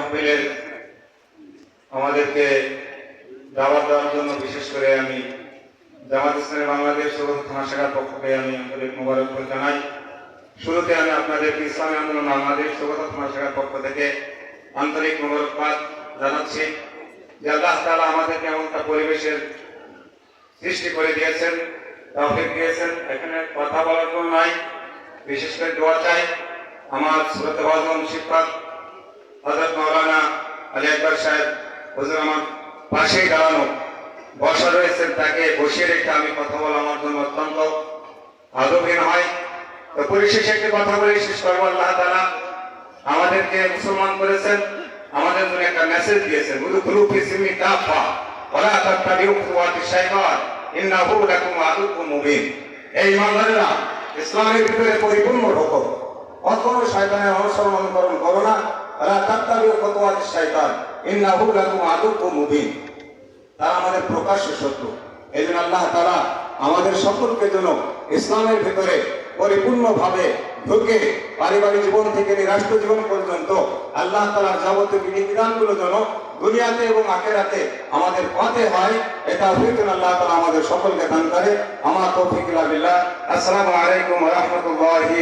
মাহফিলের আমাদেরকে দাওয়াত দেওয়ার জন্য বিশেষ করে আমি জামাত ইসলামী বাংলাদেশ সৌরভ থানা শাখার পক্ষ থেকে আমি আন্তরিক মোবারকবাদ জানাই। শুরুতে আমি আপনাদেরকে ইসলামী আন্দোলন বাংলাদেশ সৌরভ থানা শাখার পক্ষ থেকে আন্তরিক মোবারকবাদ জানাচ্ছি যে আল্লাহ তাআলা আমাদেরকে এমন একটা পরিবেশের সৃষ্টি করে দিয়েছেন, তৌফিক দিয়েছেন। এখানে কথা বলার জন্য নাই, বিশেষ করে দোয়া চাই। আমার শ্রোতা ভাজন শিক্ষক হজরত মৌলানা আলী আকবর সাহেব, হুজুর আমার পাশেই দাঁড়ানো। বসা রয়েছেন, তাকে বসিয়ে রেখে আমি কথা বলা আমার জন্য অত্যন্ত আদবহীন হয় তো পরিশেষে একটি কথা বলে, শেষ করব আল্লাহ তালা আমাদেরকে মুসলমান করেছেন, আমাদের জন্য একটা মেসেজ দিয়েছেন। উদখুলু ফি সিলমি কাফা ওয়ালা তাত্তাবিউ খুতুওয়াতিশ শাইতান, ইন্নাহু লাকুম আদুউম মুবিন। এই ইমানদারেরা ইসলামের ভিতরে পরিপূর্ণ ঢোকো কখনো শয়তানের অনুসরণ অনুকরণ করো না। আমাদের প্রকাশ্য শত্রু। এই জন্য আল্লাহ তারা আমাদের সকলকে যেন ইসলামের ভিতরে পরিপূর্ণভাবে ঢুকে পারিবারিক জীবন থেকে রাষ্ট্র জীবন পর্যন্ত আল্লাহ তালার যাবতীয় বিধিবিধানগুলো যেন দুনিয়াতে এবং আখেরাতে আমাদের পথে হয় এটা হইতেন আল্লাহ তালা আমাদের সকলকে দান করে। আমার তৌফিক আসসালামু আলাইকুম রহমতুল্লাহি